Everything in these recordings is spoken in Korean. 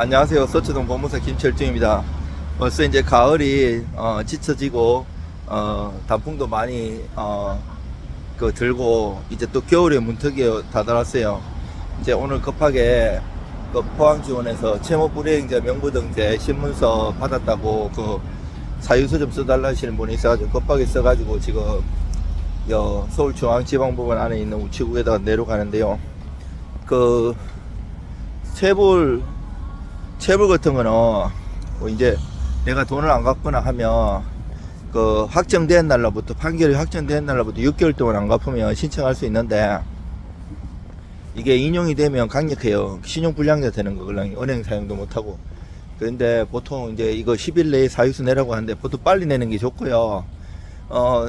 안녕하세요. 서초동 법무사 김철중입니다. 벌써 이제 가을이 어, 지쳐지고 어, 단풍도 많이 어, 그 들고 이제 또 겨울에 문턱에 다다랐어요. 이제 오늘 급하게 그 포항지원에서 채무 불이행자 명부등재 신문서 받았다고 그 사유서 좀 써달라 하시는 분이 있어가지고 급하게 써가지고 지금 여 서울중앙지방법원 안에 있는 우체국에다가 내려가는데요. 그 채불 채불 같은 거는 뭐 이제 내가 돈을 안 갚거나 하면 그 확정된 날로부터 판결이 확정된 날로부터 6개월 동안 안 갚으면 신청할 수 있는데 이게 인용이 되면 강력해요. 신용 불량자 되는 거걸랑 은행 사용도 못 하고. 그런데 보통 이제 이거 10일 내에 사유서 내라고 하는데 보통 빨리 내는 게 좋고요. 어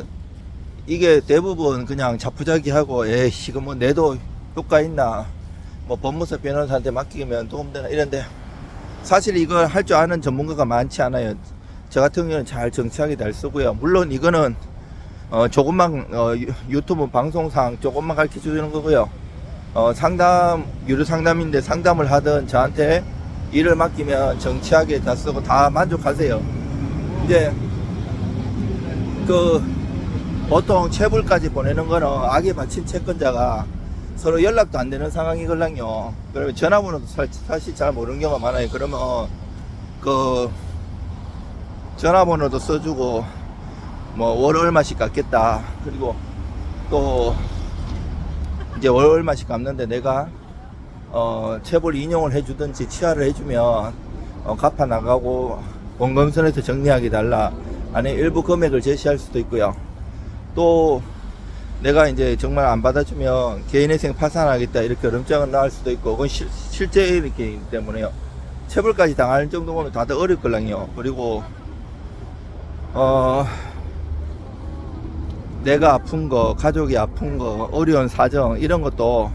이게 대부분 그냥 자포자기하고 에이씨 이거 뭐 내도 효과 있나 뭐 법무사 변호사한테 맡기면 도움되나 이런데 사실 이걸 할 줄 아는 전문가가 많지 않아요. 저 같은 경우는 잘 정치하게 잘 쓰고요. 물론 이거는 어 조금만 어 유- 유튜브 방송상 조금만 가르쳐 주는 거고요. 어 상담 유료 상담인데 상담을 하든 저한테 일을 맡기면 정치하게 다 쓰고 다 만족하세요. 이제 그 보통 채불까지 보내는 거는 악에 바친 채권자가 서로 연락도 안 되는 상황이걸랑요. 그러면 전화번호도 사- 사실 잘 모르는 경우가 많아요. 그러면 그 전화번호도 써주고 뭐 월 얼마씩 갚겠다. 그리고 또 이제 월 얼마씩 갚는데 내가 어 채불 인용을 해주든지 치하를 해주면 어, 갚아 나가고 원금선에서 정리하게 달라. 안에 일부 금액을 제시할 수도 있고요. 또 내가 이제 정말 안 받아주면 개인회생 파산하겠다 이렇게 어름장을 나올 수도 있고 그건 실, 실제 이렇게 때문에요. 체불까지 당할 정도면 다들 어릴 걸랑요. 그리고 어 내가 아픈 거 가족이 아픈 거 어려운 사정 이런 것도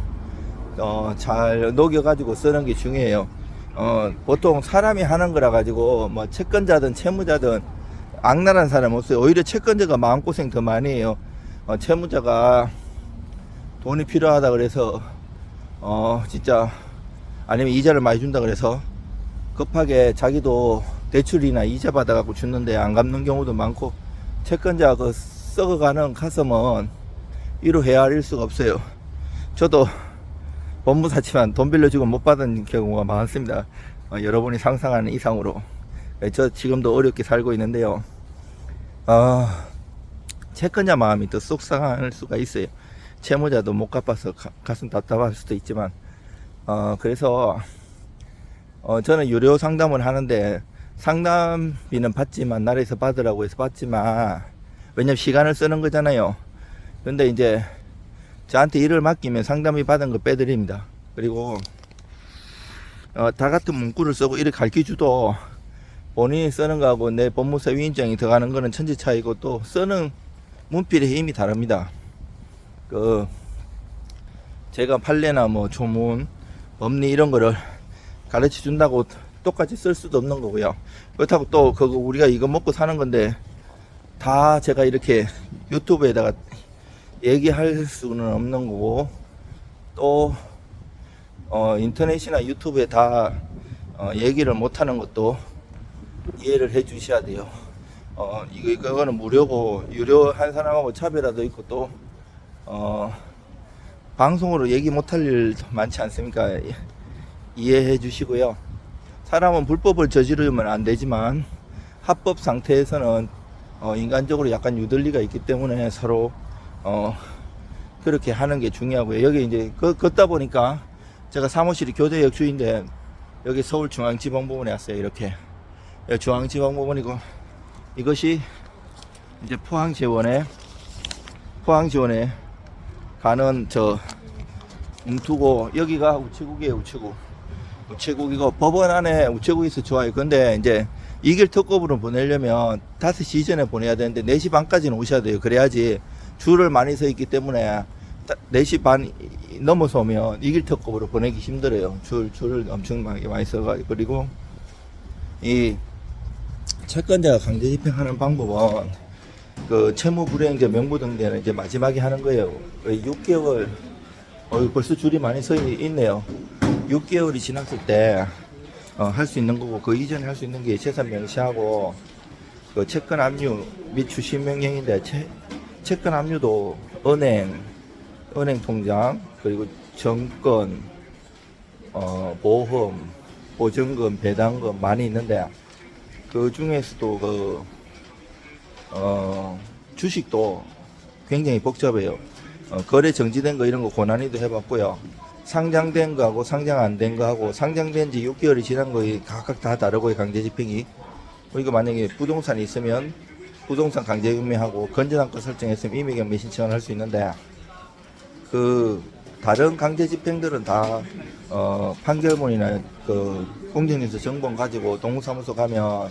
어, 잘 녹여가지고 쓰는 게 중요해요. 어, 보통 사람이 하는 거라 가지고 뭐 채권자든 채무자든 악랄한 사람 없어요. 오히려 채권자가 마음고생 더 많이 해요 어, 채무자가 돈이 필요하다 그래서 어 진짜 아니면 이자를 많이 준다 그래서 급하게 자기도 대출이나 이자 받아갖고 줬는데 안 갚는 경우도 많고 채권자 그 썩어가는 가슴은 이로 헤아릴 수가 없어요. 저도 법무사치만 돈 빌려주고 못 받은 경우가 많습니다. 어, 여러분이 상상하는 이상으로 예, 저 지금도 어렵게 살고 있는데요. 아 채권자 마음이 더 속상할 수가 있어요. 채무자도 못 갚아서 가, 가슴 답답할 수도 있지만, 어, 그래서, 어, 저는 유료 상담을 하는데, 상담비는 받지만, 나라에서 받으라고 해서 받지만, 왜냐면 시간을 쓰는 거잖아요. 근데 이제, 저한테 일을 맡기면 상담비 받은 거 빼드립니다. 그리고, 어, 다 같은 문구를 쓰고 이렇게 가르쳐줘도, 본인이 쓰는 거하고 내 법무사 위원장이 들어가는 거는 천지 차이고 또 쓰는 문필의 힘이 다릅니다. 그 제가 판례나 뭐 조문, 법리 이런 거를 가르쳐 준다고 똑같이 쓸 수도 없는 거고요. 그렇다고 또 그거 우리가 이거 먹고 사는 건데 다 제가 이렇게 유튜브에다가 얘기할 수는 없는 거고 또 어, 인터넷이나 유튜브에 다 어, 얘기를 못 하는 것도 이해를 해 주셔야 돼요. 어, 이거, 이거는 무료고, 유료 한 사람하고 차별화도 있고, 또, 어, 방송으로 얘기 못할 일도 많지 않습니까? 예, 이해해 주시고요. 사람은 불법을 저지르면 안 되지만, 합법 상태에서는, 어, 인간적으로 약간 유들리가 있기 때문에 서로, 어, 그렇게 하는 게 중요하고요. 여기 이제, 그, 걷다 보니까, 제가 사무실이 교대역 주인데, 여기 서울중앙지방법원에 왔어요. 이렇게. 여기 중앙지방법원이고, 이것이 이제 포항지원에 포항지원에 가는 저 웅투고 여기가 우체국이에요 우체국. 우체국이고 법원 안에 우체국이 있어 좋아요. 근데 이제 이길 특급으로 보내려면 5시 이전에 보내야 되는데 4시 반까지는 오셔야 돼요. 그래야지 줄을 많이 서 있기 때문에 4시 반 넘어서 오면 이길 특급으로 보내기 힘들어요. 줄, 줄을 엄청 많이 많이 써가지고. 그리고 이 채권자가 강제 집행하는 방법은 그 채무 불이행자 명부 등대는 이제 마지막에 하는 거예요. 거의 6개월 어 벌써 줄이 많이 서 있- 있네요. 6개월이 지났을 때 어, 할 수 있는 거고 그 이전에 할 수 있는 게 재산 명시하고 그 채권 압류 및 주식 명령인데 채, 채권 압류도 은행 은행 통장 그리고 정권 어, 보험 보증금 배당금 많이 있는데 그 중에서도 그 어, 주식도 굉장히 복잡해요. 어, 거래 정지된 거 이런 거 고난이도 해봤고요. 상장된 거하고 상장 안 된 거하고 상장된 지 6개월이 지난 거 각각 다 다르고요. 강제 집행이. 우리가 만약에 부동산이 있으면 부동산 강제 경매하고 건전한 거 설정했으면 임의 경매 신청을 할 수 있는데 그 다른 강제 집행들은 다 어, 판결문이나 그 공정에서 정본 가지고 동사무소 가면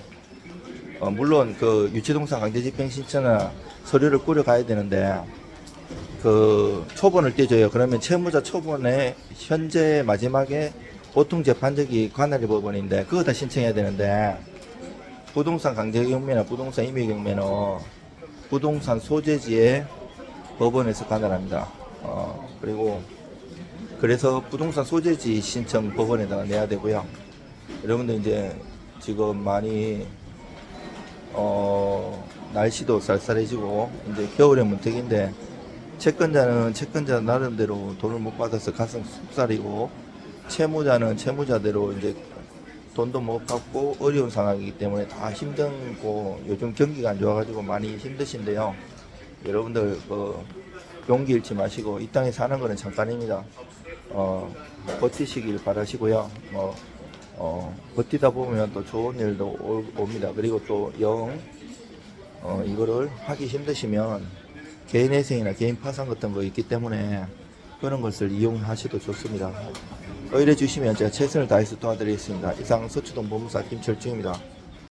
어, 물론 그 유치동산 강제 집행 신청이나 서류를 꾸려 가야 되는데 그 초본을 떼줘요. 그러면 채무자 초본에 현재 마지막에 보통 재판적이 관할이 법원인데 그거 다 신청해야 되는데 부동산 강제 경매나 부동산 임의 경매는 부동산 소재지에 법원에서 관할합니다. 어, 그리고 그래서 부동산 소재지 신청 법원에다가 내야 되고요. 여러분들 이제 지금 많이 어, 날씨도 쌀쌀해지고 이제 겨울의 문턱인데 채권자는 채권자 나름대로 돈을 못 받아서 가슴 속살이고 채무자는 채무자대로 이제 돈도 못 받고 어려운 상황이기 때문에 다 힘든고 요즘 경기가 안 좋아가지고 많이 힘드신데요. 여러분들 그 용기 잃지 마시고 이 땅에 사는 거는 잠깐입니다. 어, 버티시길 바라시고요. 뭐 어, 버티다 보면 또 좋은 일도 오- 옵니다. 그리고 또 영, 어, 이거를 하기 힘드시면 개인 회생이나 개인 파산 같은 거 있기 때문에 그런 것을 이용하셔도 좋습니다. 의뢰 주시면 제가 최선을 다해서 도와드리겠습니다. 이상 서초동 법무사 김철중입니다.